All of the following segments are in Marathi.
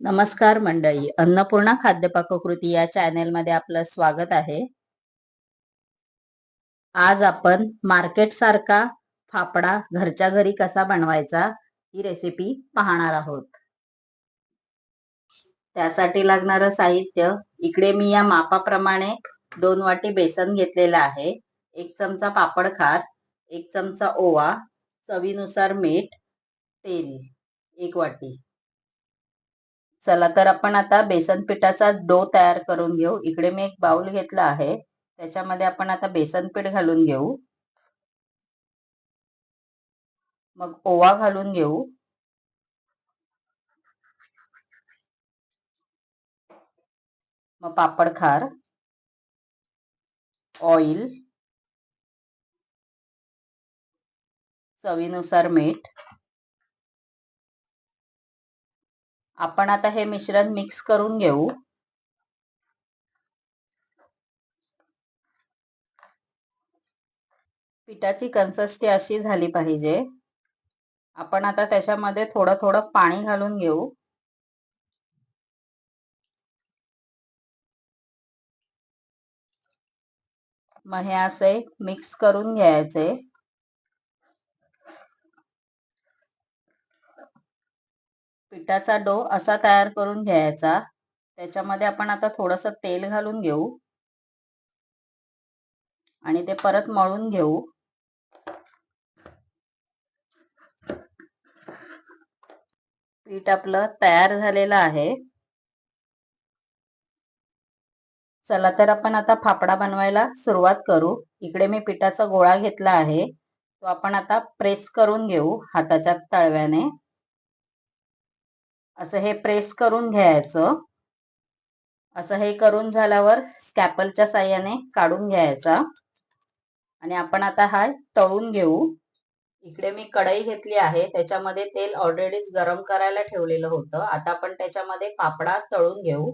नमस्कार मंडळी. अन्नपूर्णा खाद्य पाककृती या चॅनेलमध्ये आपलं स्वागत आहे. आज आपण मार्केट सारखा फाफडा घरच्या घरी कसा बनवायचा ही रेसिपी पाहणार आहोत. त्यासाठी लागणारं साहित्य इकडे मी या मापाप्रमाणे दोन वाटी बेसन घेतलेलं आहे. एक चमचा पापड खार एक चमचा ओवा चवीनुसार मीठ तेल एक वाटी. चला तर आपण आता बेसन पिठाचा डो तयार करून घेऊ. इकडे मी एक बाउल घेतला आहे. त्याच्यामध्ये आपण आता बेसन पीठ घालून घेऊ. मग ओवा घालून घेऊ. मग पापड खार. ऑइल. चवीनुसार मीठ. आपण आता हे मिश्रण मिक्स करून घेऊ. पिठाची कन्सिस्टी अशी झाली पाहिजे. आपण आता त्याच्यामध्ये थोडं थोडं पाणी घालून घेऊ. मग हे असे मिक्स करून घ्यायचे. पिठाचा डो असा तयार करून घ्यायचा. त्याच्यामध्ये आपण आता थोडस तेल घालून घेऊ. आणि ते परत मळून घेऊ. पीठ आपलं तयार झालेलं आहे. चला तर आपण आता फाफडा बनवायला सुरुवात करू. इकडे मी पिठाचा गोळा घेतला आहे. तो आपण आता प्रेस करून घेऊ हाताच्या तळव्याने. असं हे प्रेस करून घ्यायचं. असं हे करून झाल्यावर स्कॅपलच्या साह्याने काढून घ्यायचा. आणि आपण आता हा तळून घेऊ. इकडे मी कढई घेतली आहे. त्याच्यामध्ये तेल ऑलरेडीच गरम करायला ठेवलेलं होतं. आता आपण त्याच्यामध्ये पापडा तळून घेऊ.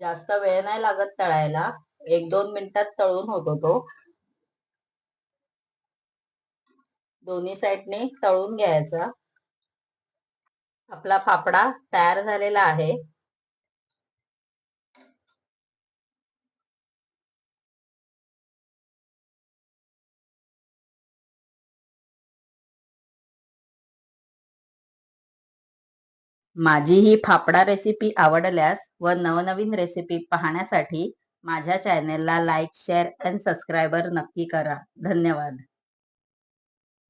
जास्त वेळ नाही लागत तळायला. एक दोन मिनिटात तळून होतो तो. दोन्ही साईडने तळून घ्यायचा. आपला फाफडा तयार झालेला आहे. माझी ही फाफडा रेसिपी आवडल्यास व नवनवीन रेसिपी पाहण्यासाठी माझ्या चॅनेलला लाईक शेअर अँड सबस्क्रायबर नक्की करा. धन्यवाद.